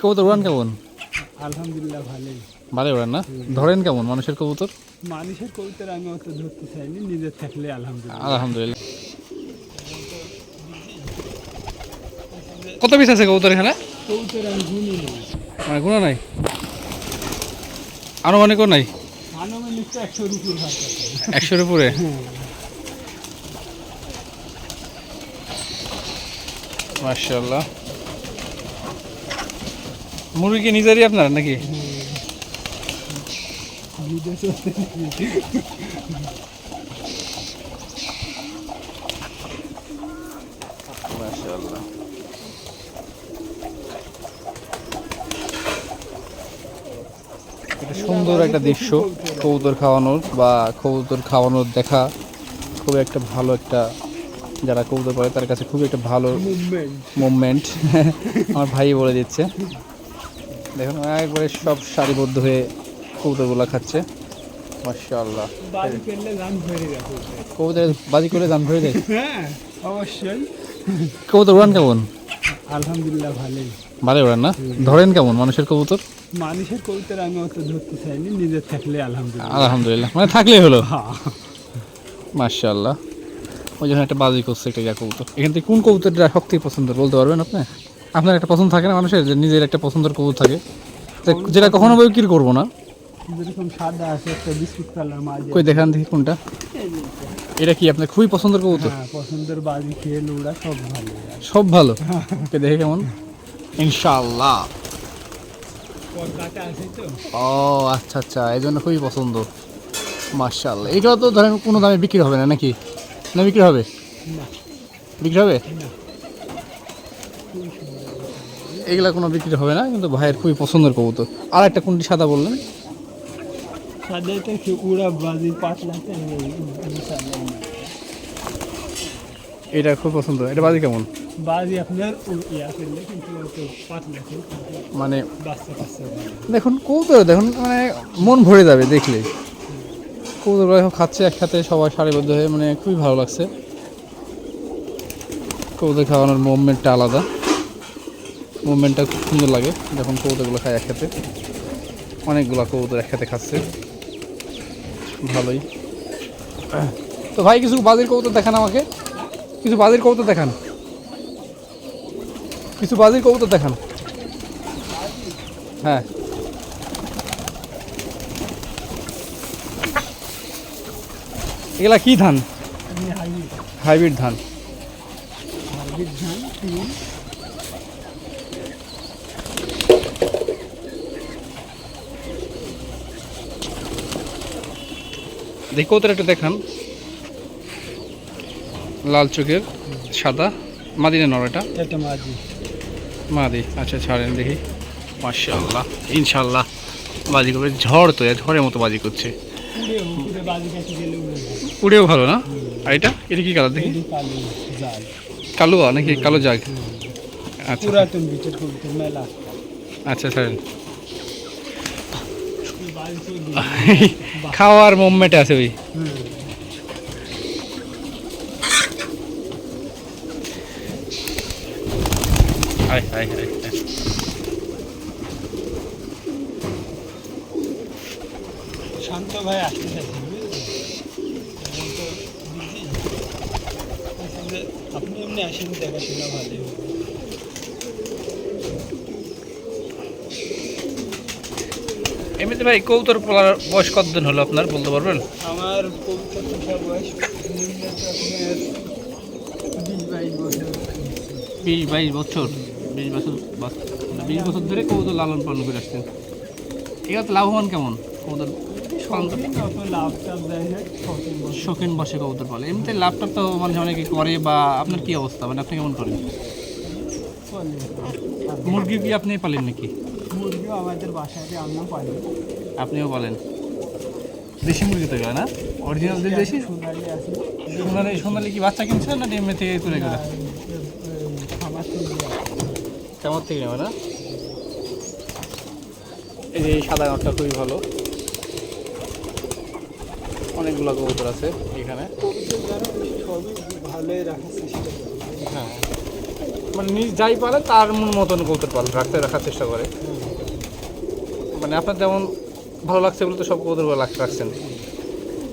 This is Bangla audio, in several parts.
কবুতর উড়ান কেমন? আলহামদুলিল্লাহ ভালোই। ভালো উড়ান না? ধরেন কেমন মানুষের কবুতর? মানুষের কবিতার আমি অত ধরতে চাইনি নিজের থাকলে আলহামদুলিল্লাহ। আলহামদুলিল্লাহ। কত পিস আছে কবুতর এখানে? কবিতার আমি গুনি না মানে গুণা নাই? আনুমানিকও নাই? আনুমানিক একশোর উপর একশোর উপরে? মার্শাল্লাহ মুরগি কি নিজেরই আপনার নাকি? বিদেশে মার্শাল্লাহ এটা সুন্দর একটা দৃশ্য কবুতর খাওয়ানোর বা কবুতর খাওয়ানোর দেখা। খুব একটা ভালো একটা যারা কবুতর করে তার কাছে খুবই একটা ভালো মুভমেন্ট মুভমেন্ট আমার ভাই বলে দিচ্ছে। দেখুন একবারে সব সারিবদ্ধ হয়ে কবুতরগুলো খাচ্ছে। মার্শাল্লাহ কবুতর। বাজি করে দাম ধরে দেয় হ্যাঁ অবশ্যই। কবুতর উড়ান কেমন? আলহামদুলিল্লাহ ভালোই। ভালো উড়ান না? ধরেন কেমন মানুষের কবুতর? মানুষের কবিতার আমি অত ধরতে চাইনি নিজের থাকলে আলহামদুলিল্লাহ। আলহামদুলিল্লাহ। মানে থাকলেই হলো? হ্যাঁ। মার্শাল্লাহ ওই জন্য একটা বাজি করছে একটা ইয়া কবুতর। এখান থেকে কোন কবুতরটা সবথেকে পছন্দ বলতে পারবেন আপনি? আপনার একটা পছন্দ থাকে না মানুষের যে নিজের একটা পছন্দের কবুতর থাকে? যেটা কখনো বিক্রি করব না। যেরকম সাদা আছে একটা বিস্কুট কালার মাঝে। কই দেখান দেখি কোনটা। এটা কি আপনার খুবই পছন্দের কবুতর? হ্যাঁ পছন্দের বাজি খেয়ে লুড়া সব ভালো। সব দেখে কেমন। ইনশাআল্লাহ। ও আচ্ছা আচ্ছা এই জন্য খুবই পছন্দ। মার্শাল্লাহ এগুলো তো ধরেন কোনো দামে বিক্রি হবে না নাকি? না বিক্রি হবে? বিক্রি হবে? এগুলা কোনো বিক্রি হবে না কিন্তু ভাইয়ের খুবই পছন্দের কবুতর। আর একটা কোনটি সাদা বললেন? সাদাটা কি উড়া বাজি পাতলাতে ইনশাআল্লাহ এটা খুব পছন্দ। এটা বাজি কেমন? বাজি আপনার মানে। দেখুন কবুতর দেখুন মানে মন ভরে যাবে দেখলে। কবুতরগুলো সব খাচ্ছে একসাথে সবাই সারিবদ্ধ হয়ে মানে খুবই ভালো লাগছে। কবুতর খাওয়ানোর মুভমেন্টটা আলাদা। মুভমেন্টটা খুব সুন্দর লাগে, যখন কবুতরগুলো খায় একসাথে। অনেকগুলো কবুতর একসাথে খাচ্ছে। ভালোই। তো ভাই, কিছু বাজির কবুতর দেখান আমাকে। কিছু বাজির কবুতর দেখান। কিছু বাজির কবুতর দেখান। হ্যাঁ। এগুলা কি ধান? হাইব্রিড ধান। দেখি কৌতর একটু দেখান। লাল চোখের সাদা। মাদিনা নর এটা? এটা মাঝি মাদি। আচ্ছা ছাড়েন দেখি। মাশাআল্লাহ ইনশাল্লাহ বাজি করবে। ঝড় তো ঝড়ের মতো বাজি করছে। উড়েও ভালো না? আর এটা? এটা কি কালার দেখি? কালো নাকি? কালো জাগ। আচ্ছা। আচ্ছা দিয়ে- খাওয়ার মুভমেন্টে আছে ওই। হাই হাই হাই ভাই আসতে তো। আসলে আপনি এমনি আসেন দেখাশোনা হবে। এমনিতে ভাই কৌতর পলার বয়স কতদিন হলো আপনার বলতে পারবেন আমার বয়স বিশ বাইশ বছর বিশ বছর বিশ বছর ধরে কৌতর লালন পালন করে আসছেন ঠিক আছে লাভবান কেমন কৌতর পালন? শৌখিন শৌখিন বসে কবুতর পালে এমনিতে লাভটাপ তো মানে অনেকে করে বা আপনার কি অবস্থা? মানে আপনি কেমন করেন? মুরগি কি আপনি পালেন নাকি? মুরগিও আমাদের বাসায় আমিও পাই আপনিও বলেন দেশি মুরগি তো না? অরিজিনাল যে দেশি সোনালি আছে। সোনালি সোনালি কি বাচ্চা কিনছে না ডিমে থেকে তুলে গেলে? থেকে কেমন থেকে নেবে না? এই সাদা নটটা খুবই ভালো। অনেকগুলো কবুতর আছে এখানে। হ্যাঁ। মানে নিজ যাই পারে, তার মতন কবুতর পাল, রাখতে রাখার চেষ্টা করে। মানে আপনার যেমন ভালো লাগছে বলে তো সব কবুতর রাখছেন।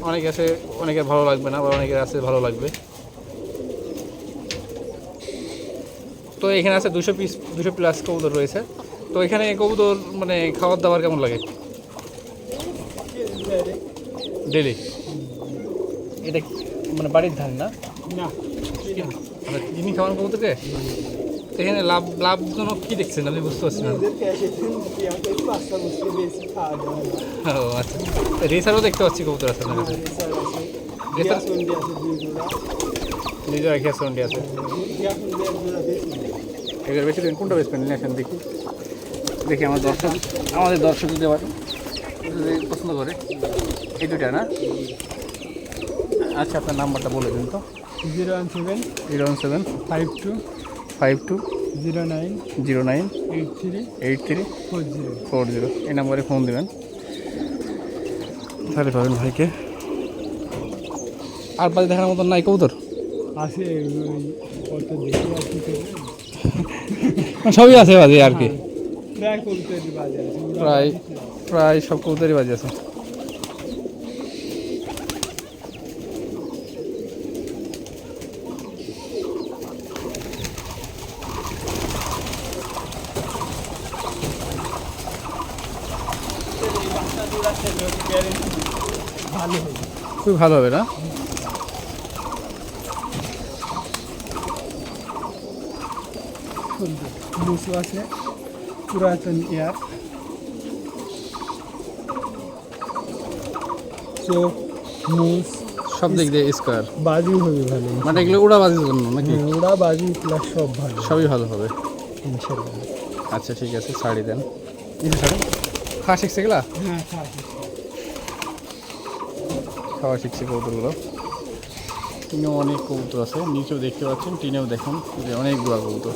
অনেকে আছে অনেকের ভালো লাগবে না বা অনেকের আছে ভালো লাগবে। তো এখানে আছে দুশো পিস দুশো প্লাস কবুতর রয়েছে। তো এখানে কবুতর মানে খাবার দাবার কেমন লাগে? ডেলি? এটা মানে বাড়ির ধান না? যিনি খাওয়ান কবুতরকে তো এখানে লাভ লাভজনক কি দেখছেন আমি বুঝতে পারছি না। ও আচ্ছা। রেসারও দেখতে পাচ্ছি কবুতর আছে আপনার কাছে। নিজের রেখে সন্ডি আছে এগুলো বেশি। কোনটা বেসবেন দেখি। দেখি আমার দর্শক আমাদের দর্শক যদি আবার যদি পছন্দ করে। এই দুটা না? আচ্ছা আপনার নাম্বারটা বলে দিন তো। Zero one seven zero one seven five two five two zero nine zero nine eight three eight three four zero. Four zero. এই নাম্বারে ফোন দেবেন। তাহলে পাবেন ভাইকে। আর বাড়ি দেখার মতন নাই কবুতর? আছে সবই আছে বাজে আর কি। প্রায় প্রায় সব কবুতরই বাজে আছে। খুবই ভালো হবে না? আছে পুরাতন ইয়ার চোখ সব দিক দিয়ে স্কোয়ার বাজি ভালো মানে এগুলো উড়াবাজির জন্য নাকি? হ্যাঁ, ওরা বাজি প্লাস সব ভালো। সবই ভালো হবে। আচ্ছা ঠিক আছে শাড়ি দেন। খাওয়া শিখছে গেলা হ্যাঁ খাওয়া শিখছে। অনেক কবুতর আছে নিচেও দেখতে পাচ্ছেন টিনেও দেখুন। যে অনেকগুলো কবুতর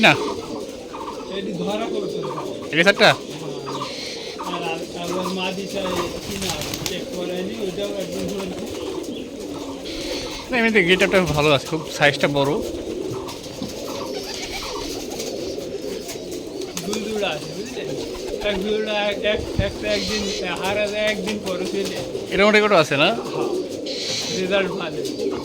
না? এটি ধরা করতে হবে রেসারটা? আর আর- আবার মাদিটা কিনা চেক করেনি ওইটাও একদম ধরে না এমনিতে গেটআপটা ভালো আছে খুব সাইজটা বড়। দুই দুটা আছে বুঝলেন এক দুটা এক এক- একটা একদিন হারা যায় একদিন পরে চলে এটা মোটে কটা আছে না? হ্যাঁ রেজাল্ট ভালো। ঠিক করে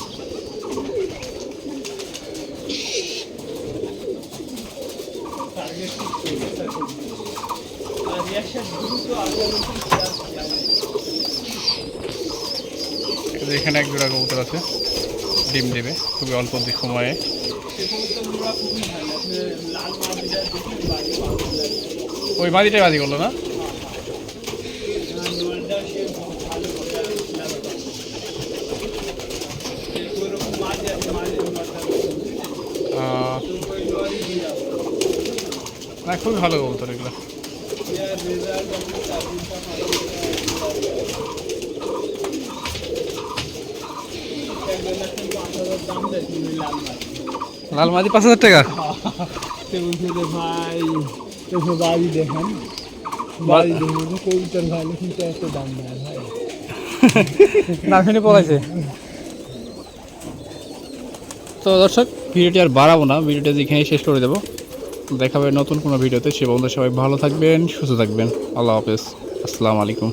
আর দ্রুত এখানে এক জোড়া কবুতর আছে। ডিম দেবে খুবই অল্প সময়ে। ওই মাদিটাই বাজি করল না খুবই ভালো কবুতর এগুলো ইয়ার রেজাল্ট আপনি চার দিনটা একবেলা কিন্তু আট হাজার দাম দেয় তুমি লাল মাদি পাঁচ হাজার টাকা? ভাই? তোকে বাড়ি দেখেন। বাড়ি দেখেন কবিতার ভালো কিন্তু এত দাম নেয় ভাই? না শুনে পড়াইছে তো দর্শক ভিডিওটি আর বাড়াবো না ভিডিওটা এখানেই শেষ করে দেবো। দেখাবে নতুন কোনো ভিডিওতে সে বন্ধু সবাই ভালো থাকবেন সুস্থ থাকবেন। আল্লাহ হাফেজ। আসসালামু আলাইকুম।